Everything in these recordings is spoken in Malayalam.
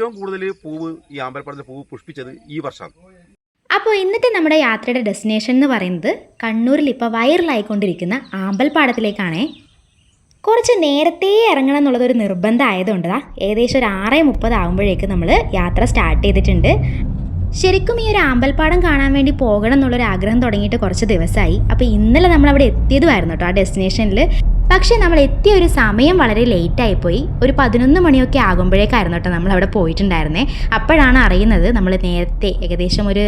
ഏറ്റവും കൂടുതൽ പൂവ് ഈ അമ്പലപ്പാടത്തിലെ പൂവ് പുഷ്പിച്ചത് ഈ വർഷമാണ് അപ്പോൾ ഇന്നത്തെ നമ്മുടെ യാത്രയുടെ ഡെസ്റ്റിനേഷൻ എന്ന് പറയുന്നത് കണ്ണൂരിൽ ഇപ്പോൾ വൈറലായിക്കൊണ്ടിരിക്കുന്ന ആമ്പൽപ്പാടത്തിലേക്കാണേ. കുറച്ച് നേരത്തെ ഇറങ്ങണം എന്നുള്ളതൊരു നിർബന്ധം ആയതുകൊണ്ട് ദാ ഏകദേശം ഒരു ആറ് മുപ്പത് ആകുമ്പോഴേക്ക് നമ്മൾ യാത്ര സ്റ്റാർട്ട് ചെയ്തിട്ടുണ്ട്. ശരിക്കും ഈ ഒരു ആമ്പൽപ്പാടം കാണാൻ വേണ്ടി പോകണം എന്നുള്ളൊരു ആഗ്രഹം തുടങ്ങിയിട്ട് കുറച്ച് ദിവസമായി. അപ്പോൾ ഇന്നലെ നമ്മൾ അവിടെ എത്തിയതുമായിരുന്നു കേട്ടോ ആ ഡെസ്റ്റിനേഷനിൽ പക്ഷേ നമ്മൾ എത്തിയ ഒരു സമയം വളരെ ലേറ്റ് പോയി ഒരു പതിനൊന്ന് മണിയൊക്കെ ആകുമ്പോഴേക്കായിരുന്നു കേട്ടോ നമ്മൾ അവിടെ പോയിട്ടുണ്ടായിരുന്നേ. അപ്പോഴാണ് അറിയുന്നത് നമ്മൾ നേരത്തെ ഏകദേശം ഒരു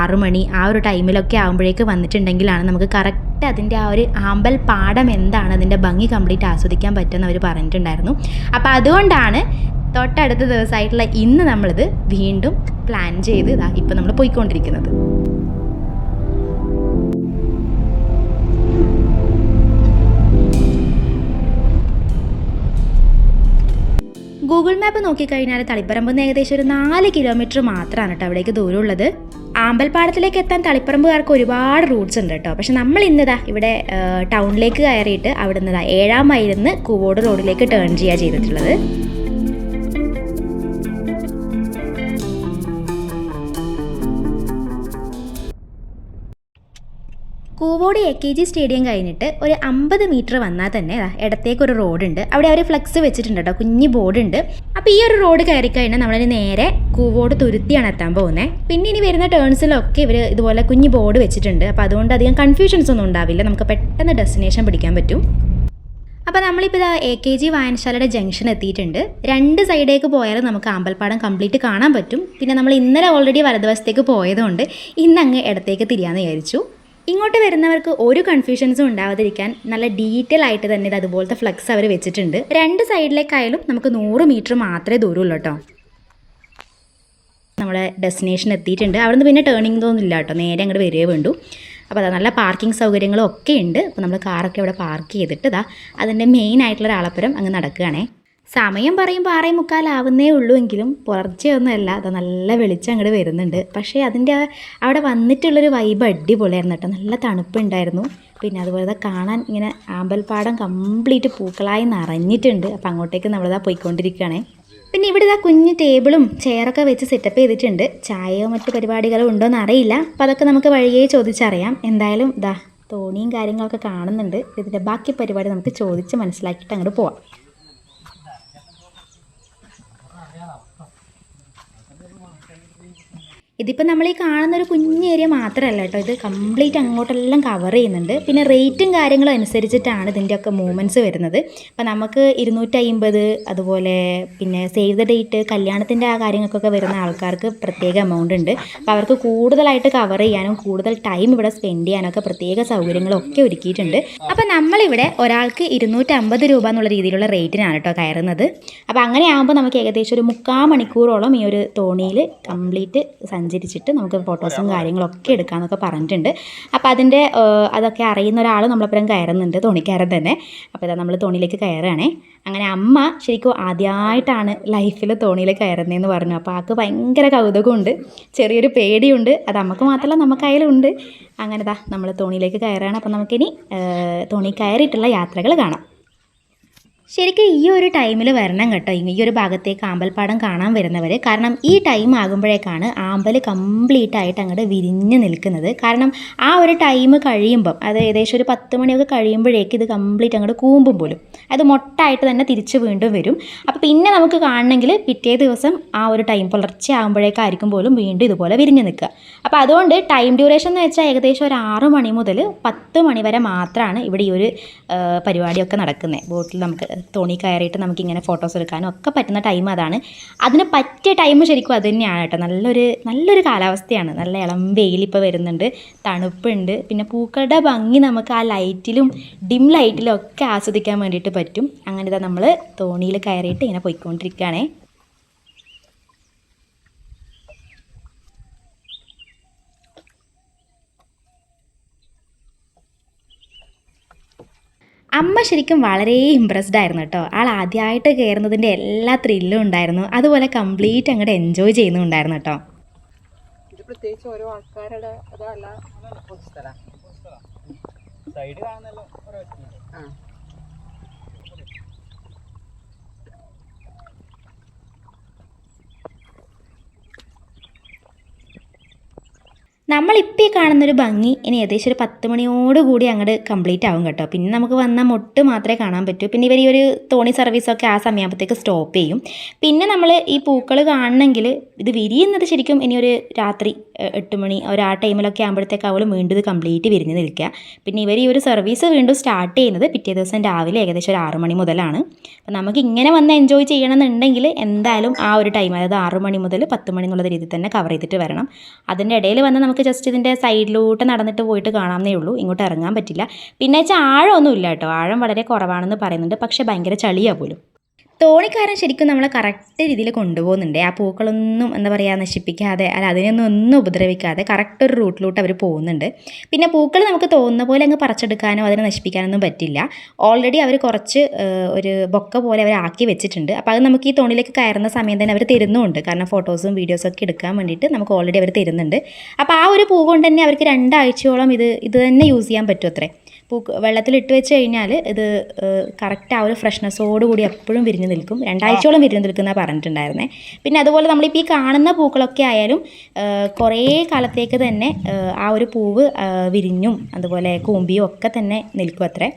ആറു മണി ആ ഒരു ടൈമിലൊക്കെ ആകുമ്പോഴേക്ക് വന്നിട്ടുണ്ടെങ്കിലാണ് നമുക്ക് കറക്റ്റ് അതിന്റെ ആ ഒരു ആമ്പൽ പാടം എന്താണ് അതിന്റെ ഭംഗി കംപ്ലീറ്റ് ആസ്വദിക്കാൻ പറ്റുമെന്ന് അവർ പറഞ്ഞിട്ടുണ്ടായിരുന്നു. അപ്പോൾ അതുകൊണ്ടാണ് തൊട്ടടുത്ത ദിവസമായിട്ടുള്ള ഇന്ന് നമ്മളിത് വീണ്ടും പ്ലാൻ ചെയ്ത് ഇതാ ഇപ്പം നമ്മൾ പോയിക്കൊണ്ടിരിക്കുന്നത്. ഗൂഗിൾ മാപ്പ് നോക്കിക്കഴിഞ്ഞാൽ തളിപ്പറമ്പ് നിന്ന് ഏകദേശം ഒരു നാല് കിലോമീറ്റർ മാത്രമാണ് കേട്ടോ അവിടേക്ക് ദൂരമുള്ളത്. ആമ്പൽപ്പാടത്തിലേക്ക് എത്താൻ തളിപ്പറമ്പുകാർക്ക് ഒരുപാട് റൂട്ട്സ് ഉണ്ട് കേട്ടോ പക്ഷെ നമ്മൾ ഇന്നതാ ഇവിടെ ടൗണിലേക്ക് കയറിയിട്ട് അവിടെ നിന്നതാ ഏഴാം മൈലിൽ നിന്ന് കൂവോട് റോഡിലേക്ക് ടേൺ ചെയ്യുക ചെയ്തിട്ടുള്ളത്. Koovode A K G stadium കഴിഞ്ഞിട്ട് ഒരു അമ്പത് മീറ്റർ വന്നാൽ തന്നെ ഇടത്തേക്ക് ഒരു റോഡുണ്ട്. അവിടെ അവർ ഫ്ലെക്സ് വെച്ചിട്ടുണ്ട് കേട്ടോ കുഞ്ഞ് ബോർഡുണ്ട്. അപ്പോൾ ഈ ഒരു റോഡ് കയറി കഴിഞ്ഞാൽ നമ്മൾ നേരെ കൂവോട് തുരുത്തിയാണ് എത്താൻ പോകുന്നത് പിന്നെ ഇനി വരുന്ന ടേൺസിലൊക്കെ ഇവർ ഇതുപോലെ കുഞ്ഞ് ബോർഡ് വെച്ചിട്ടുണ്ട്. അപ്പോൾ അതുകൊണ്ട് അധികം കൺഫ്യൂഷൻസ് ഒന്നും ഉണ്ടാവില്ല. നമുക്ക് പെട്ടെന്ന് ഡെസ്റ്റിനേഷൻ പിടിക്കാൻ പറ്റും. അപ്പോൾ നമ്മളിപ്പോൾ ഇതാ എ കെ ജി വായനശാലയുടെ ജംഗ്ഷൻ എത്തിയിട്ടുണ്ട്. രണ്ട് സൈഡേക്ക് പോയാലും നമുക്ക് ആമ്പൽപ്പാടം കംപ്ലീറ്റ് കാണാൻ പറ്റും. പിന്നെ നമ്മൾ ഇന്നലെ ഓൾറെഡി വലതുവശത്തേക്ക് പോയതുകൊണ്ട് ഇന്ന് അങ്ങ് ഇടത്തേക്ക് തിരിയാമെന്ന് വിചാരിച്ചു. ഇങ്ങോട്ട് വരുന്നവർക്ക് ഒരു കൺഫ്യൂഷൻസും ഉണ്ടാവാതിരിക്കാൻ നല്ല ഡീറ്റെയിൽ ആയിട്ട് തന്നെ ഇത് അതുപോലത്തെ ഫ്ലക്സ് അവർ വെച്ചിട്ടുണ്ട്. രണ്ട് സൈഡിലേക്കായാലും നമുക്ക് നൂറ് മീറ്റർ മാത്രമേ ദൂരമുള്ളൂ കേട്ടോ. നമ്മുടെ ഡെസ്റ്റിനേഷൻ എത്തിയിട്ടുണ്ട്. അവിടുന്ന് പിന്നെ ടേണിംഗ് ഒന്നും ഇല്ല കേട്ടോ. നേരെ അങ്ങോട്ട് വരികയേ വേണ്ടു. അപ്പോൾ അതാ നല്ല പാർക്കിംഗ് സൗകര്യങ്ങളും ഒക്കെ ഉണ്ട്. അപ്പോൾ നമ്മൾ കാറൊക്കെ ഇവിടെ പാർക്ക് ചെയ്തിട്ട് ഇതാ അതിന്റെ മെയിൻ ആയിട്ടുള്ള ഒരാളപ്പുരം അങ്ങ് നടക്കുകയാണേ. സമയം പറയുമ്പോൾ ആറേ മുക്കാലാവുന്നേ ഉള്ളൂ എങ്കിലും പുലർച്ചെയൊന്നുമല്ല അത് നല്ല വെളിച്ചം അങ്ങോട്ട് വരുന്നുണ്ട്. പക്ഷേ അതിന്റെ അവിടെ വന്നിട്ടുള്ളൊരു വൈബ് അടിപൊളിയായിരുന്നു കേട്ടോ. നല്ല തണുപ്പുണ്ടായിരുന്നു. പിന്നെ അതുപോലെ കാണാൻ ഇങ്ങനെ ആമ്പൽപ്പാടം കംപ്ലീറ്റ് പൂക്കളായി നിറഞ്ഞിട്ടുണ്ട്. അപ്പോൾ അങ്ങോട്ടേക്ക് നമ്മളിതാ പോയിക്കൊണ്ടിരിക്കുകയാണേ. പിന്നെ ഇവിടെ ഇതാ കുഞ്ഞ് ടേബിളും ചെയറൊക്കെ വെച്ച് സെറ്റപ്പ് ചെയ്തിട്ടുണ്ട്. ചായയോ മറ്റു പരിപാടികളോ ഉണ്ടോ എന്ന് അറിയില്ല അപ്പോൾ അതൊക്കെ നമുക്ക് വഴിയേ ചോദിച്ചറിയാം. എന്തായാലും ഇതാ തോണിയും കാര്യങ്ങളൊക്കെ കാണുന്നുണ്ട്. ഇതിന്റെ ബാക്കി പരിപാടി നമുക്ക് ചോദിച്ച് മനസ്സിലാക്കിയിട്ട് അങ്ങോട്ട് പോവാം. and green. ഇതിപ്പോൾ നമ്മൾ ഈ കാണുന്ന ഒരു കുഞ്ഞ് ഏരിയ മാത്രമല്ല കേട്ടോ. ഇത് കംപ്ലീറ്റ് അങ്ങോട്ടെല്ലാം കവർ ചെയ്യുന്നുണ്ട്. പിന്നെ റേറ്റും കാര്യങ്ങളും അനുസരിച്ചിട്ടാണ് ഇതിന്റെയൊക്കെ മൂവ്മെന്റ്സ് വരുന്നത്. അപ്പോൾ നമുക്ക് ഇരുന്നൂറ്റമ്പത് അതുപോലെ പിന്നെ സേവ് ദ ഡേറ്റ് കല്യാണത്തിന്റെ ആ കാര്യങ്ങൾക്കൊക്കെ വരുന്ന ആൾക്കാർക്ക് പ്രത്യേക എമൗണ്ട് ഉണ്ട്. അപ്പോൾ അവർക്ക് കൂടുതലായിട്ട് കവർ ചെയ്യാനും കൂടുതൽ ടൈം ഇവിടെ സ്പെൻഡ് ചെയ്യാനൊക്കെ പ്രത്യേക സൗകര്യങ്ങളൊക്കെ ഒരുക്കിയിട്ടുണ്ട്. അപ്പോൾ നമ്മളിവിടെ ഒരാൾക്ക് ഇരുന്നൂറ്റമ്പത് രൂപ എന്നുള്ള രീതിയിലുള്ള റേറ്റിനാണ് കേട്ടോ കയറുന്നത്. അപ്പോൾ അങ്ങനെ ആകുമ്പോൾ നമുക്ക് ഏകദേശം ഒരു മുക്കാൽ മണിക്കൂറോളം ഈ ഒരു തോണിയിൽ കംപ്ലീറ്റ് സഞ്ചരിച്ചിട്ട് നമുക്ക് ഫോട്ടോസും കാര്യങ്ങളൊക്കെ എടുക്കാമെന്നൊക്കെ പറഞ്ഞിട്ടുണ്ട്. അപ്പോൾ അതിന്റെ അതൊക്കെ അറിയുന്ന ഒരാൾ നമ്മളപ്പുറം കയറുന്നുണ്ട് തോണിക്കാരൻ തന്നെ. അപ്പോൾ ഇതാ നമ്മൾ തോണിയിലേക്ക് കയറുകയാണേ. അങ്ങനെ അമ്മ ശരിക്കും ആദ്യമായിട്ടാണ് ലൈഫിൽ തോണിയിൽ കയറുന്നതെന്ന് പറഞ്ഞു. അപ്പോൾ ആൾക്ക് ഭയങ്കര കൗതുകമുണ്ട്. ചെറിയൊരു പേടിയുണ്ട്. അത് അമ്മയ്ക്ക് മാത്രമല്ല നമുക്ക് ഉണ്ട്. അങ്ങനെ ദാ നമ്മൾ തോണിയിലേക്ക് കയറുകയാണ്. അപ്പോൾ നമുക്കിനി തോണി കയറിയിട്ടുള്ള യാത്രകൾ കാണാം. ശരിക്കും ഈ ഒരു ടൈമിൽ വരണം കേട്ടോ. ഈ ഒരു ഭാഗത്തേക്ക് ആമ്പൽപ്പാടം കാണാൻ വരുന്നവർ കാരണം ഈ ടൈം ആകുമ്പോഴേക്കാണ് ആമ്പൽ കംപ്ലീറ്റ് ആയിട്ട് അങ്ങോട്ട് വിരിഞ്ഞ് നിൽക്കുന്നത്. കാരണം ആ ഒരു ടൈം കഴിയുമ്പം അത് ഏകദേശം ഒരു പത്ത് മണിയൊക്കെ കഴിയുമ്പോഴേക്ക് ഇത് കംപ്ലീറ്റ് അങ്ങോട്ട് കൂമ്പും പോലും. അത് മൊട്ടായിട്ട് തന്നെ തിരിച്ച് വീണ്ടും വരും. അപ്പോൾ പിന്നെ നമുക്ക് കാണണമെങ്കിൽ പിറ്റേ ദിവസം ആ ഒരു ടൈം പുലർച്ചെ ആകുമ്പോഴേക്കായിരിക്കും പോലും വീണ്ടും ഇതുപോലെ വിരിഞ്ഞ് നിൽക്കുക. അപ്പോൾ അതുകൊണ്ട് ടൈം ഡ്യൂറേഷൻ എന്ന് വെച്ചാൽ ഏകദേശം ഒരു ആറ് മണി മുതൽ പത്ത് മണി വരെ മാത്രമാണ് ഇവിടെ ഈ ഒരു പരിപാടിയൊക്കെ നടക്കുന്നത്. ബോട്ടിൽ നമുക്ക് തോണി കയറിയിട്ട് നമുക്കിങ്ങനെ ഫോട്ടോസ് എടുക്കാനും ഒക്കെ പറ്റുന്ന ടൈം അതാണ്. അതിന് പറ്റിയ ടൈം ശരിക്കും അത് തന്നെയാണ് കേട്ടോ. നല്ലൊരു നല്ലൊരു കാലാവസ്ഥയാണ്. നല്ല ഇളം വെയിലിപ്പോൾ വരുന്നുണ്ട്. തണുപ്പുണ്ട്. പിന്നെ പൂക്കളുടെ ഭംഗി നമുക്ക് ആ ലൈറ്റിലും ഡിം ലൈറ്റിലും ഒക്കെ ആസ്വദിക്കാൻ വേണ്ടിയിട്ട് പറ്റും. അങ്ങനെ ഇതാ നമ്മൾ തോണിയിൽ കയറിയിട്ട് ഇങ്ങനെ പോയിക്കൊണ്ടിരിക്കുകയാണേ. അമ്മ ശരിക്കും വളരെ ഇമ്പ്രസ്ഡ് ആയിരുന്നു കേട്ടോ. ആൾ ആദ്യമായിട്ട് കയറുന്നതിന്റെ എല്ലാ ത്രില്ലും ഉണ്ടായിരുന്നു. അതുപോലെ കംപ്ലീറ്റ് അങ്ങോട്ട് എൻജോയ് ചെയ്യുന്നുണ്ടായിരുന്നു കേട്ടോ. ഇത് പ്രത്യേകിച്ച് ഓരോ ആൾക്കാരുടെ അതല്ല. സൈഡ് കാണുന്നല്ലോ ആ. നമ്മളിപ്പോൾ ഈ കാണുന്നൊരു ഭംഗി ഇനി ഏകദേശം ഒരു പത്ത് മണിയോട് കൂടി അങ്ങോട്ട് കംപ്ലീറ്റ് ആവും കേട്ടോ. പിന്നെ നമുക്ക് വന്ന മുട്ട് മാത്രമേ കാണാൻ പറ്റൂ. പിന്നെ ഇവർ ഈ ഒരു തോണി സർവീസൊക്കെ ആ സമയമാകുമ്പോഴത്തേക്ക് സ്റ്റോപ്പ് ചെയ്യും. പിന്നെ നമ്മൾ ഈ പൂക്കൾ കാണണമെങ്കിൽ ഇത് വിരിയുന്നത് ശരിക്കും ഇനി ഒരു രാത്രി എട്ട് മണി ഒരു ആ ടൈമിലൊക്കെ ആകുമ്പോഴത്തേക്ക് അവൾ വീണ്ടും ഇത് കംപ്ലീറ്റ് വിരിഞ്ഞ് നിൽക്കുക. പിന്നെ ഇവർ ഈ ഒരു സർവീസ് വീണ്ടും സ്റ്റാർട്ട് ചെയ്യുന്നത് പിറ്റേ ദിവസം രാവിലെ ഏകദേശം ഒരു ആറ് മണി മുതലാണ്. അപ്പം നമുക്ക് ഇങ്ങനെ വന്ന് എൻജോയ് ചെയ്യണമെന്നുണ്ടെങ്കിൽ എന്തായാലും ആ ഒരു ടൈം അതായത് ആറ് മണി മുതൽ പത്ത് മണി എന്നുള്ള രീതിയിൽ തന്നെ കവർ ചെയ്തിട്ട് വരണം. അതിന്റെ ഇടയിൽ വന്ന് നമുക്ക് ജസ്റ്റ് ഇതിന്റെ സൈഡിലോട്ട് നടന്നിട്ട് പോയിട്ട് കാണാമെന്നേ ഉള്ളൂ. ഇങ്ങോട്ട് ഇറങ്ങാൻ പറ്റില്ല. പിന്നെ വെച്ചാൽ ആഴമൊന്നും ഇല്ല കേട്ടോ. ആഴം വളരെ കുറവാണെന്ന് പറയുന്നുണ്ട്. പക്ഷേ ഭയങ്കര ചളിയാണ് പോലും. തോണിക്കാരൻ ശരിക്കും നമ്മളെ കറക്റ്റ് രീതിയിൽ കൊണ്ടുപോകുന്നുണ്ട്. ആ പൂക്കളൊന്നും എന്താ പറയുക നശിപ്പിക്കാതെ അല്ല അതിനൊന്നും ഒന്നും ഉപദ്രവിക്കാതെ കറക്റ്റ് ഒരു റൂട്ടിലോട്ട് അവർ പോകുന്നുണ്ട്. പിന്നെ പൂക്കൾ നമുക്ക് തോന്നുന്ന പോലെ അങ്ങ് പറിച്ചെടുക്കാനോ അതിനെ നശിപ്പിക്കാനൊന്നും പറ്റില്ല. ഓൾറെഡി അവർ കുറച്ച് ഒരു ബൊക്ക പോലെ അവർ ആക്കി വെച്ചിട്ടുണ്ട്. അപ്പോൾ അത് നമുക്ക് ഈ തോണിലേക്ക് കയറുന്ന സമയം തന്നെ അവർ തരുന്നുമുണ്ട്. കാരണം ഫോട്ടോസും വീഡിയോസും ഒക്കെ എടുക്കാൻ വേണ്ടിയിട്ട് നമുക്ക് ഓൾറെഡി അവർ തരുന്നുണ്ട്. അപ്പോൾ ആ ഒരു പൂ കൊണ്ട് തന്നെ അവർക്ക് രണ്ടാഴ്ചയോളം ഇത് ഇത് തന്നെ യൂസ് ചെയ്യാൻ പറ്റും അത്രേ. പൂ വെള്ളത്തിലിട്ട് വെച്ച് കഴിഞ്ഞാൽ ഇത് കറക്റ്റ് ആ ഒരു ഫ്രഷ്നെസ്സോട് കൂടി എപ്പോഴും വിരിഞ്ഞ് നിൽക്കും. രണ്ടാഴ്ചയോളം വിരിഞ്ഞ് നിൽക്കുന്ന പറഞ്ഞിട്ടുണ്ടായിരുന്നേ. പിന്നെ അതുപോലെ നമ്മളിപ്പോൾ ഈ കാണുന്ന പൂക്കളൊക്കെ ആയാലും കുറേ കാലത്തേക്ക് തന്നെ ആ ഒരു പൂവ് വിരിഞ്ഞും അതുപോലെ കൂമ്പിയും ഒക്കെ തന്നെ നിൽക്കും അത്രേ.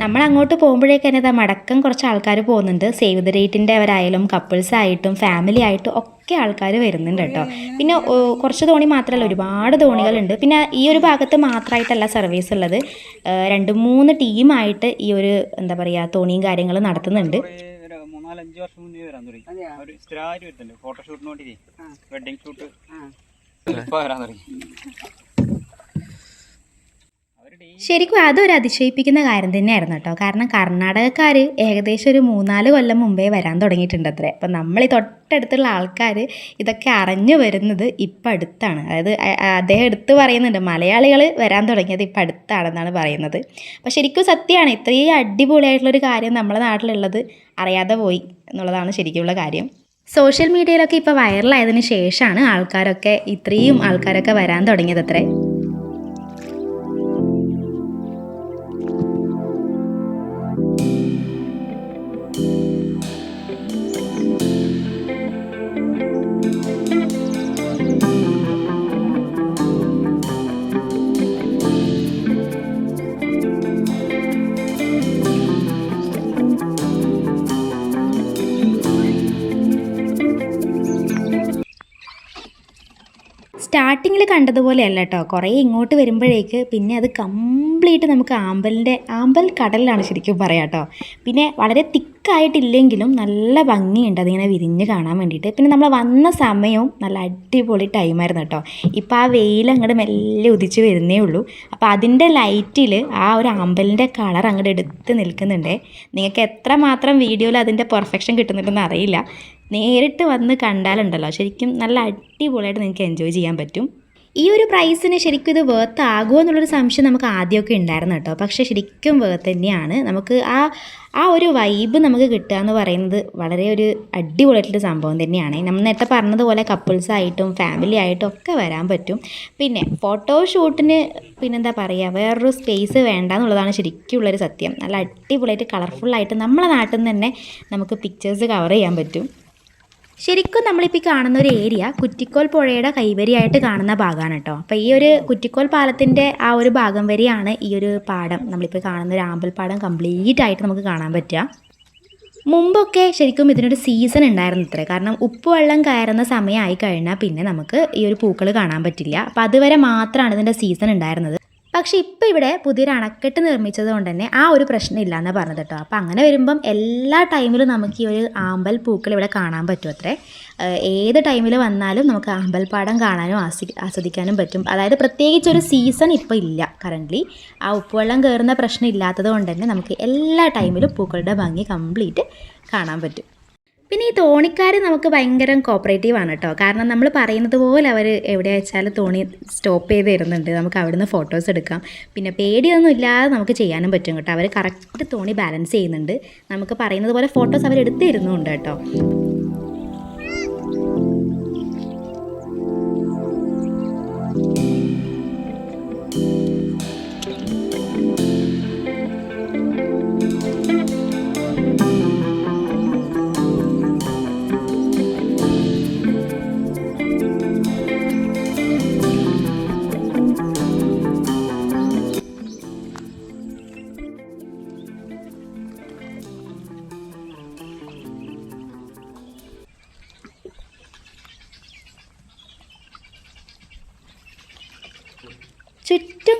നമ്മൾ അങ്ങോട്ട് പോകുമ്പോഴേക്ക് തന്നെ മടക്കം കുറച്ച് ആൾക്കാർ പോകുന്നുണ്ട്. സേവ് ദ ഡേറ്റിന്റെ അവരായാലും കപ്പിൾസ് ആയിട്ടും ഫാമിലി ആയിട്ടും ഒക്കെ ആൾക്കാർ വരുന്നുണ്ട് കേട്ടോ. പിന്നെ കുറച്ച് തോണി മാത്രമല്ല ഒരുപാട് തോണികളുണ്ട് പിന്നെ ഈ ഒരു ഭാഗത്ത് മാത്രമായിട്ടല്ല സർവീസ് ഉള്ളത്. രണ്ട് മൂന്ന് ടീമായിട്ട് ഈ ഒരു എന്താ പറയുക തോണിയും കാര്യങ്ങളും നടത്തുന്നുണ്ട്. ഒരു മൂന്നാലഞ്ച് വർഷം മുന്നേ വരാൻ തുടങ്ങി. ഒരു സ്ഥിരമായിട്ട് വരുന്നുണ്ട്. ഫോട്ടോഷൂട്ടിന് വേണ്ടി വെഡിങ് ഷൂട്ട് വരാൻ തുടങ്ങി. ശരിക്കും അതൊരു അതിശയിപ്പിക്കുന്ന കാര്യം തന്നെയായിരുന്നു കേട്ടോ. കാരണം കർണാടകക്കാർ ഏകദേശം ഒരു മൂന്നാൽ കൊല്ലം മുമ്പേ വരാൻ തുടങ്ങിയിട്ടുണ്ട് അത്രേ. അപ്പം നമ്മൾ ഈ തൊട്ടടുത്തുള്ള ആൾക്കാർ ഇതൊക്കെ അറിഞ്ഞു വരുന്നത് ഇപ്പം അടുത്താണ്. അതായത് അദ്ദേഹം എടുത്ത് പറയുന്നുണ്ട് മലയാളികൾ വരാൻ തുടങ്ങിയത് ഇപ്പം അടുത്താണെന്നാണ് പറയുന്നത്. അപ്പം ശരിക്കും സത്യമാണ് ഇത്രയും അടിപൊളിയായിട്ടുള്ളൊരു കാര്യം നമ്മുടെ നാട്ടിലുള്ളത് അറിയാതെ പോയി എന്നുള്ളതാണ് ശരിക്കുമുള്ള കാര്യം. സോഷ്യൽ മീഡിയയിലൊക്കെ ഇപ്പോൾ വൈറലായതിനു ശേഷമാണ് ആൾക്കാരൊക്കെ ഇത്രയും ആൾക്കാരൊക്കെ വരാൻ തുടങ്ങിയത് അത്രേ. സ്റ്റാർട്ടിങ്ങിൽ കണ്ടതുപോലെയല്ല കേട്ടോ കുറേ ഇങ്ങോട്ട് വരുമ്പോഴേക്ക് പിന്നെ അത് കംപ്ലീറ്റ് നമുക്ക് ആമ്പലിന്റെ ആമ്പൽ കടലിലാണ് ശരിക്കും പറയാം കേട്ടോ പിന്നെ വളരെ തിക്കായിട്ടില്ലെങ്കിലും നല്ല ഭംഗിയുണ്ട് അതിങ്ങനെ വിരിഞ്ഞ് കാണാൻ വേണ്ടിയിട്ട്. പിന്നെ നമ്മൾ വന്ന സമയവും നല്ല അടിപൊളി ടൈമായിരുന്നു കേട്ടോ ഇപ്പോൾ ആ വെയിൽ അങ്ങോട്ട് മെല്ലെ ഉദിച്ച് വരുന്നേ ഉള്ളൂ. അപ്പോൾ അതിന്റെ ലൈറ്റിൽ ആ ഒരു ആമ്പലിന്റെ കളർ അങ്ങോട്ട് എടുത്ത് നിൽക്കുന്നുണ്ട്. നിങ്ങൾക്ക് എത്ര മാത്രം വീഡിയോയിൽ അതിന്റെ പെർഫെക്ഷൻ കിട്ടുന്നുണ്ടെന്ന് അറിയില്ല. നേരിട്ട് വന്ന് കണ്ടാലുണ്ടല്ലോ. ശരിക്കും നല്ല അടിപൊളിയായിട്ട് നിങ്ങൾക്ക് എൻജോയ് ചെയ്യാൻ പറ്റും. ഈ ഒരു പ്രൈസിന് ശരിക്കും ഇത് വേർത്ത് ആകുമോ എന്നുള്ളൊരു സംശയം നമുക്ക് ആദ്യമൊക്കെ ഉണ്ടായിരുന്നു കേട്ടോ. പക്ഷേ ശരിക്കും വേർത്ത് തന്നെയാണ്. നമുക്ക് ആ ആ ഒരു വൈബ് നമുക്ക് കിട്ടുക എന്ന് പറയുന്നത് വളരെ ഒരു അടിപൊളിയായിട്ടുള്ള സംഭവം തന്നെയാണ്. നമ്മൾ നേരത്തെ പറഞ്ഞതുപോലെ കപ്പിൾസ് ആയിട്ടും ഫാമിലി ആയിട്ടും ഒക്കെ വരാൻ പറ്റും. പിന്നെ ഫോട്ടോ ഷൂട്ടിന് പിന്നെന്താ പറയുക വേറൊരു സ്പേസ് വേണ്ട എന്നുള്ളതാണ് ശരിക്കും ഉള്ളൊരു സത്യം. നല്ല അടിപൊളിയായിട്ട് കളർഫുള്ളായിട്ട് നമ്മളെ നാട്ടിൽ നിന്ന് തന്നെ നമുക്ക് പിക്ചേഴ്സ് കവർ ചെയ്യാൻ പറ്റും. ശരിക്കും നമ്മളിപ്പോൾ കാണുന്ന ഒരു ഏരിയ കുറ്റിക്കോൽ പുഴയുടെ കൈവരിയായിട്ട് കാണുന്ന ഭാഗമാണ് കേട്ടോ. അപ്പോൾ ഈ ഒരു കുറ്റിക്കോൽ പാലത്തിന്റെ ആ ഒരു ഭാഗം വരെയാണ് ഈ ഒരു പാടം നമ്മളിപ്പോൾ കാണുന്ന ഒരു പാടം കംപ്ലീറ്റ് ആയിട്ട് നമുക്ക് കാണാൻ പറ്റുക. മുമ്പൊക്കെ ശരിക്കും ഇതിനൊരു സീസൺ ഉണ്ടായിരുന്നു ഇത്ര. കാരണം ഉപ്പുവെള്ളം കയറുന്ന സമയമായി കഴിഞ്ഞാൽ പിന്നെ നമുക്ക് ഈ ഒരു പൂക്കൾ കാണാൻ പറ്റില്ല. അപ്പോൾ അതുവരെ മാത്രമാണ് ഇതിന്റെ സീസൺ ഉണ്ടായിരുന്നത്. പക്ഷേ ഇപ്പോൾ ഇവിടെ പുതിയൊരു അണക്കെട്ട് നിർമ്മിച്ചത് കൊണ്ട് തന്നെ ആ ഒരു പ്രശ്നം ഇല്ലയെന്ന് പറഞ്ഞത് കേട്ടോ. അപ്പോൾ അങ്ങനെ വരുമ്പം എല്ലാ ടൈമിലും നമുക്ക് ഈ ഒരു ആമ്പൽ പൂക്കൾ ഇവിടെ കാണാൻ പറ്റും അത്രേ ഏത് ടൈമിൽ വന്നാലും നമുക്ക് ആമ്പൽപ്പാടം കാണാനും ആസ്വി ആസ്വദിക്കാനും പറ്റും. അതായത് പ്രത്യേകിച്ച് ഒരു സീസൺ ഇപ്പോൾ ഇല്ല കറന്റ്ലി. ആ ഉപ്പുവെള്ളം കയറുന്ന പ്രശ്നം ഇല്ലാത്തത് കൊണ്ട് തന്നെ നമുക്ക് എല്ലാ ടൈമിലും പൂക്കളുടെ ഭംഗി കംപ്ലീറ്റ് കാണാൻ പറ്റും. പിന്നെ ഈ തോണിക്കാർ നമുക്ക് ഭയങ്കര കോപ്പറേറ്റീവ് ആണ് കേട്ടോ കാരണം നമ്മൾ പറയുന്നത് പോലെ അവർ എവിടെ വെച്ചാൽ തോണി സ്റ്റോപ്പ് ചെയ്ത് തരുന്നുണ്ട്. നമുക്ക് അവിടുന്ന് ഫോട്ടോസ് എടുക്കാം. പിന്നെ പേടിയൊന്നും ഇല്ലാതെ നമുക്ക് ചെയ്യാനും പറ്റും കേട്ടോ. അവർ കറക്റ്റ് തോണി ബാലൻസ് ചെയ്യുന്നുണ്ട്. നമുക്ക് പറയുന്നത് പോലെ ഫോട്ടോസ് അവർ എടുത്തു തരുന്നുണ്ട് കേട്ടോ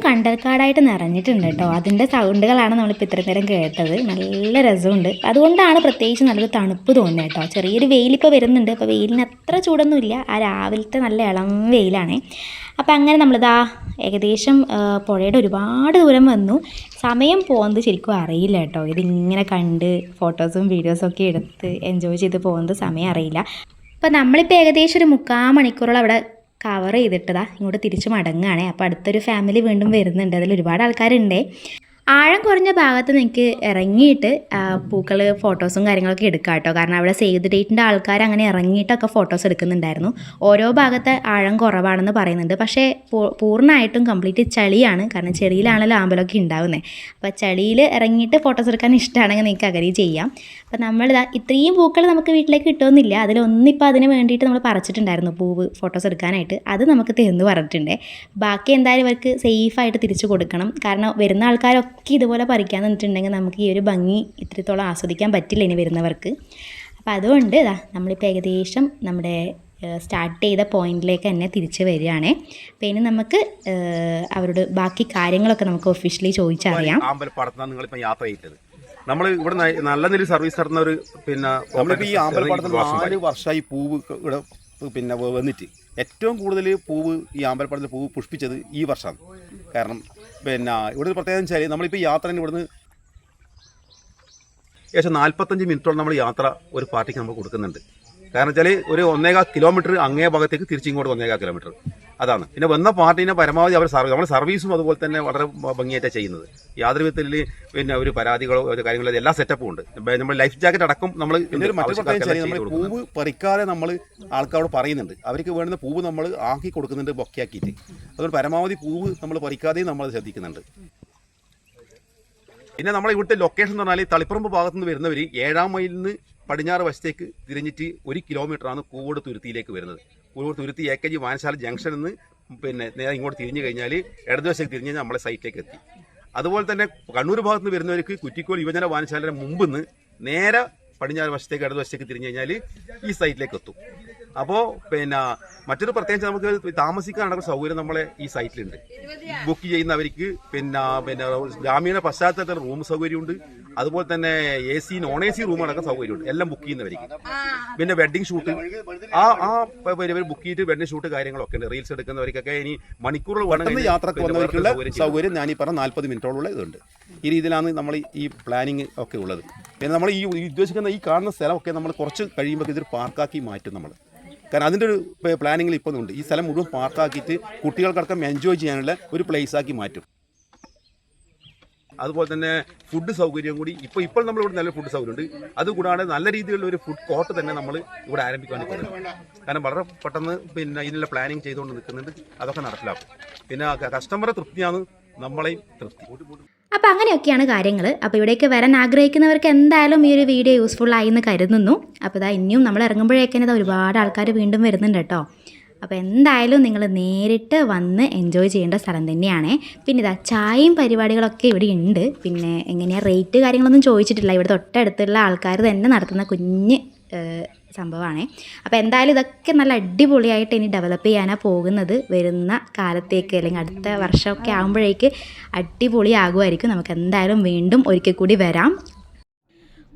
കണ്ടൽക്കാടായിട്ട് നിറഞ്ഞിട്ടുണ്ട് കേട്ടോ. അതിന്റെ സൗണ്ടുകളാണ് നമ്മളിപ്പോൾ ഇത്രയും നേരം കേട്ടത്. നല്ല രസമുണ്ട്. അതുകൊണ്ടാണ് പ്രത്യേകിച്ച് നല്ലൊരു തണുപ്പ് തോന്നുന്നത് കേട്ടോ. ചെറിയൊരു വെയിലിപ്പോൾ വരുന്നുണ്ട്. അപ്പോൾ വെയിലിന് അത്ര ചൂടൊന്നുമില്ല. ആ രാവിലത്തെ നല്ല ഇളം വെയിലാണേ. അപ്പം അങ്ങനെ നമ്മളിതാ ഏകദേശം പുഴയുടെ ഒരുപാട് ദൂരം വന്നു. സമയം പോകുന്നത് ശരിക്കും അറിയില്ല കേട്ടോ. ഇതിങ്ങനെ കണ്ട് ഫോട്ടോസും വീഡിയോസും ഒക്കെ എടുത്ത് എൻജോയ് ചെയ്ത് പോകുന്നത് സമയം അറിയില്ല. അപ്പോൾ നമ്മളിപ്പോൾ ഏകദേശം ഒരു മുക്കാൽ മണിക്കൂറോളം അവിടെ കവർ ചെയ്തിട്ടതാ. ഇങ്ങോട്ട് തിരിച്ച് മടങ്ങുകയാണേ. അപ്പോൾ അടുത്തൊരു ഫാമിലി വീണ്ടും വരുന്നുണ്ട്. അതിൽ ഒരുപാട് ആൾക്കാരുണ്ടേ. ആഴം കുറഞ്ഞ ഭാഗത്ത് നിങ്ങൾക്ക് ഇറങ്ങിയിട്ട് പൂക്കൾ ഫോട്ടോസും കാര്യങ്ങളൊക്കെ എടുക്കാം കേട്ടോ കാരണം അവിടെ സേവ് ദ ഡേറ്റിന്റെ ആൾക്കാർ അങ്ങനെ ഇറങ്ങിയിട്ടൊക്കെ ഫോട്ടോസ് എടുക്കുന്നുണ്ടായിരുന്നു. ഓരോ ഭാഗത്തെ ആഴം കുറവാണെന്ന് പറയുന്നുണ്ട്. പക്ഷേ പൂർണമായിട്ടും കംപ്ലീറ്റ് ചളിയാണ്. കാരണം ചെളിയിലാണല്ലോ ആമ്പലൊക്കെ ഉണ്ടാവുന്നത് അപ്പോൾ ചളിയിൽ ഇറങ്ങിയിട്ട് ഫോട്ടോസ് എടുക്കാൻ ഇഷ്ടമാണെങ്കിൽ നിങ്ങൾക്ക് അങ്ങനെ ചെയ്യാം. അപ്പോൾ നമ്മൾ ഇത്രയും പൂക്കൾ നമുക്ക് വീട്ടിലേക്ക് കിട്ടുമെന്നില്ല അതിലൊന്നിപ്പോൾ അതിന് വേണ്ടിയിട്ട് നമ്മൾ പറിച്ചിട്ടുണ്ടായിരുന്നു പൂവ് ഫോട്ടോസ് എടുക്കാനായിട്ട്. അത് നമുക്ക് തരുന്നു പറഞ്ഞിട്ടുണ്ട് ബാക്കി എന്തായാലും ഇവർക്ക് സേഫായിട്ട് തിരിച്ചു കൊടുക്കണം. കാരണം വരുന്ന ആൾക്കാരൊക്കെ ഇതുപോലെ പറിക്കാൻ നിന്നിട്ടുണ്ടെങ്കിൽ നമുക്ക് ഈ ഒരു ഭംഗി ഇത്രത്തോളം ആസ്വദിക്കാൻ പറ്റില്ല ഇനി വരുന്നവർക്ക്. അപ്പോൾ അതുകൊണ്ട് ഇതാ നമ്മളിപ്പോൾ ഏകദേശം നമ്മുടെ സ്റ്റാർട്ട് ചെയ്ത പോയിന്റിലേക്ക് തന്നെ തിരിച്ച് വരികയാണേ. അപ്പോൾ ഇനി നമുക്ക് അവരോട് ബാക്കി കാര്യങ്ങളൊക്കെ നമുക്ക് ഒഫീഷ്യലി ചോദിച്ചറിയാം. അമ്പലപ്പാടത്താണ് നിങ്ങളിപ്പോൾ യാത്ര ചെയ്തത്. നമ്മൾ ഇവിടെ നല്ല നിലയിൽ സർവീസ് നടത്തുന്ന ഒരു പിന്നെ ഈ ആമ്പലപ്പാടത്തിൽ നാല് വർഷമായി പൂവ് ഇവിടെ പിന്നെ വന്നിട്ട്. ഏറ്റവും കൂടുതൽ പൂവ് ഈ അമ്പലപ്പാടത്തിൽ പൂവ് പുഷ്പിച്ചത് ഈ വർഷമാണ് കാരണം പിന്നെ ഇവിടെ ഒരു പ്രത്യേകത വെച്ചാൽ നമ്മളിപ്പോൾ യാത്ര ഇവിടുന്ന് ഏകദേശം നാൽപ്പത്തഞ്ച് മിനിറ്റോളം നമ്മൾ യാത്ര ഒരു പാർട്ടിക്ക് നമ്മൾ കൊടുക്കുന്നുണ്ട്. കാരണം വെച്ചാൽ ഒരു ഒന്നേകാ കിലോമീറ്റർ അങ്ങേ ഭാഗത്തേക്ക് തിരിച്ചിങ്ങോട്ട് ഒന്നേകാ കിലോമീറ്റർ അതാണ്. പിന്നെ വന്ന പാർട്ടീനെ പരമാവധി അവർ സർവീസ് നമ്മൾ സർവീസും അതുപോലെ തന്നെ വളരെ ഭംഗിയായിട്ടാണ് ചെയ്യുന്നത്. യാതൊരു വിധത്തിൽ പിന്നെ ഒരു പരാതികളോ കാര്യങ്ങളോ എല്ലാ സെറ്റപ്പും ഉണ്ട്. നമ്മൾ ലൈഫ് ജാക്കറ്റ് അടക്കം നമ്മൾ പൂവ് പറിക്കാതെ നമ്മൾ ആൾക്കാരോട് പറയുന്നുണ്ട്. അവർക്ക് വേണ്ടുന്ന പൂവ് നമ്മൾ ആക്കി കൊടുക്കുന്നുണ്ട് ബൊക്കെയാക്കിയിട്ട്. അതുകൊണ്ട് പരമാവധി പൂവ് നമ്മൾ പറിക്കാതെയും നമ്മൾ ശ്രദ്ധിക്കുന്നുണ്ട്. പിന്നെ നമ്മളിവിടുത്തെ ഇവിടുത്തെ ലൊക്കേഷൻ എന്ന് പറഞ്ഞാൽ തളിപ്പറമ്പ് ഭാഗത്തുനിന്ന് വരുന്നവർ ഏഴാം മൈലിൽ നിന്ന് പടിഞ്ഞാറ് വശത്തേക്ക് തിരിഞ്ഞിട്ട് ഒരു കിലോമീറ്ററാണ് കൂവോട് തുരുത്തിയിലേക്ക് വരുന്നത്. Koovode Thuruthi A K G വാനശാല ജംഗ്ഷനിൽ നിന്ന് പിന്നെ നേരെ ഇങ്ങോട്ട് തിരിഞ്ഞു കഴിഞ്ഞാൽ ഇടതുവശത്തേക്ക് തിരിഞ്ഞ് കഴിഞ്ഞാൽ നമ്മളെ സൈറ്റിലേക്ക് എത്തി. അതുപോലെ തന്നെ കണ്ണൂർ ഭാഗത്ത് നിന്ന് വരുന്നവർക്ക് കുറ്റിക്കോൾ യുവജന വായനശാലയുടെ മുമ്പ് നിന്ന് നേരെ പടിഞ്ഞാറ് വശത്തേക്ക് ഇടതുവശത്തേക്ക് തിരിഞ്ഞു കഴിഞ്ഞാൽ ഈ സൈറ്റിലേക്ക് എത്തും. അപ്പോൾ പിന്നെ മറ്റൊരു പ്രത്യേകിച്ച് നമുക്ക് താമസിക്കാനുള്ള സൗകര്യം നമ്മളെ ഈ സൈറ്റിലുണ്ട്. ബുക്ക് ചെയ്യുന്നവർക്ക് പിന്നെ പിന്നെ ഗ്രാമീണ പശ്ചാത്തലത്തിൽ റൂം സൗകര്യമുണ്ട്. അതുപോലെ തന്നെ A C non A C room അടക്കം സൗകര്യമുണ്ട്. എല്ലാം ബുക്ക് ചെയ്യുന്നവർക്ക് പിന്നെ വെഡിങ് ഷൂട്ട് ആ ആ ബുക്ക് ചെയ്തിട്ട് വെഡിങ് ഷൂട്ട് കാര്യങ്ങളൊക്കെ ഉണ്ട്. റീൽസ് എടുക്കുന്നവർക്കൊക്കെ ഇനി മണിക്കൂറുകൾ വേണമെങ്കിൽ യാത്രയ്ക്ക് വന്നവർക്കുള്ള സൗകര്യം ഞാൻ ഈ പറഞ്ഞ നാൽപ്പത് മിനിറ്റോളം ഇതുണ്ട്. ഈ രീതിയിലാണ് നമ്മൾ ഈ പ്ലാനിങ് ഒക്കെ ഉള്ളത്. പിന്നെ നമ്മൾ ഈ ഉദ്ദേശിക്കുന്ന ഈ കാണുന്ന സ്ഥലമൊക്കെ നമ്മൾ കുറച്ച് കഴിയുമ്പോൾ ഇതൊരു പാർക്കാക്കി മാറ്റും നമ്മൾ. കാരണം അതിന്റെ ഒരു പ്ലാനിങ്ങിൽ ഇപ്പോൾ ഉണ്ട്. ഈ സ്ഥലം മുഴുവൻ പാർക്കാക്കിയിട്ട് കുട്ടികൾക്കടക്കം എൻജോയ് ചെയ്യാനുള്ള ഒരു പ്ലേസ് ആക്കി മാറ്റും. അതുപോലെ തന്നെ ഫുഡ് സൗകര്യം കൂടി. ഇപ്പോൾ ഇപ്പോൾ നമ്മൾ ഇവിടെ നല്ല ഫുഡ് സൗകര്യം ഉണ്ട് അതുകൂടാതെ നല്ല രീതിയിലുള്ള ഒരു ഫുഡ് കോർട്ട് തന്നെ നമ്മൾ ഇവിടെ ആരംഭിക്കാൻ പോകുന്നത് കാരണം വളരെ പെട്ടെന്ന് പിന്നെ ഇതിനുള്ള പ്ലാനിങ് ചെയ്തുകൊണ്ട് നിൽക്കുന്നുണ്ട്. അതൊക്കെ നടപ്പിലാക്കും. പിന്നെ കസ്റ്റമറെ തൃപ്തിയാണ് നമ്മളെയും തൃപ്തി. അപ്പോൾ അങ്ങനെയൊക്കെയാണ് കാര്യങ്ങൾ അപ്പോൾ ഇവിടേക്ക് വരാൻ ആഗ്രഹിക്കുന്നവർക്ക് എന്തായാലും ഈ ഒരു വീഡിയോ യൂസ്ഫുൾ ആയി എന്ന് കരുതുന്നു. അപ്പോൾ ഇതാ ഇനിയും നമ്മൾ ഇറങ്ങുമ്പോഴേക്കും ഇതാ ഒരുപാട് ആൾക്കാർ വീണ്ടും വരുന്നുണ്ട് കേട്ടോ. അപ്പോൾ എന്തായാലും നിങ്ങൾ നേരിട്ട് വന്ന് എൻജോയ് ചെയ്യേണ്ട സ്ഥലം തന്നെയാണ്. പിന്നെ ഇതാ ചായയും പരിപാടികളൊക്കെ ഇവിടെ ഉണ്ട്. പിന്നെ എങ്ങനെയാണ് റേറ്റ് കാര്യങ്ങളൊന്നും ചോദിച്ചിട്ടില്ല. ഇവിടെ തൊട്ടടുത്തുള്ള ആൾക്കാർ തന്നെ നടത്തുന്ന കുഞ്ഞ് സംഭവമാണ്. അപ്പോൾ എന്തായാലും ഇതൊക്കെ നല്ല അടിപൊളിയായിട്ട് ഇനി ഡെവലപ്പ് ചെയ്യാനാണ് പോകുന്നത്. വരുന്ന കാലത്തേക്ക് അല്ലെങ്കിൽ അടുത്ത വർഷമൊക്കെ ആകുമ്പോഴേക്ക് അടിപൊളിയാകുമായിരിക്കും. നമുക്ക് എന്തായാലും വീണ്ടും ഒരിക്കൽ കൂടി വരാം.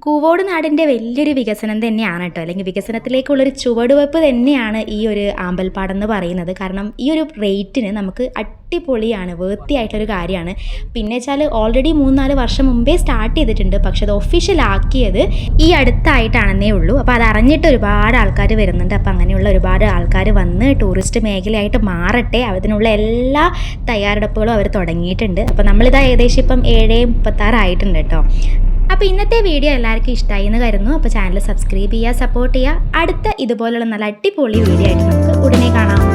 കൂവോട് നാടിന്റെ വലിയൊരു വികസനം തന്നെയാണ് കേട്ടോ അല്ലെങ്കിൽ വികസനത്തിലേക്കുള്ളൊരു ചുവടുവെപ്പ് തന്നെയാണ് ഈ ഒരു ആമ്പൽപ്പാടം എന്ന് പറയുന്നത്. കാരണം ഈ ഒരു റേറ്റിന് നമുക്ക് അടിപൊളിയാണ് വൃത്തിയായിട്ടുള്ളൊരു കാര്യമാണ്. പിന്നെ വെച്ചാൽ ഓൾറെഡി മൂന്നാൽ വർഷം മുമ്പേ സ്റ്റാർട്ട് ചെയ്തിട്ടുണ്ട്. പക്ഷെ അത് ഒഫീഷ്യലാക്കിയത് ഈ അടുത്തായിട്ടാണെന്നേ ഉള്ളൂ. അപ്പോൾ അത് അറിഞ്ഞിട്ട് ഒരുപാട് ആൾക്കാർ വരുന്നുണ്ട്. അപ്പോൾ അങ്ങനെയുള്ള ഒരുപാട് ആൾക്കാർ വന്ന് ടൂറിസ്റ്റ് മേഖലയായിട്ട് മാറട്ടെ. അതിനുള്ള എല്ലാ തയ്യാറെടുപ്പുകളും അവർ തുടങ്ങിയിട്ടുണ്ട്. അപ്പോൾ നമ്മളിതാ ഏകദേശം ഇപ്പം ഏഴ് മുപ്പത്താറായിട്ടുണ്ട് കേട്ടോ അപ്പോൾ ഇന്നത്തെ വീഡിയോ എല്ലാവർക്കും ഇഷ്ടമായി എന്ന് കരുതുന്നു. അപ്പോൾ ചാനൽ സബ്സ്ക്രൈബ് ചെയ്യുക സപ്പോർട്ട് ചെയ്യുക. അടുത്ത ഇതുപോലുള്ള നല്ല അടിപൊളി വീഡിയോ ആയിട്ട് നമുക്ക് ഉടനെ കാണാം.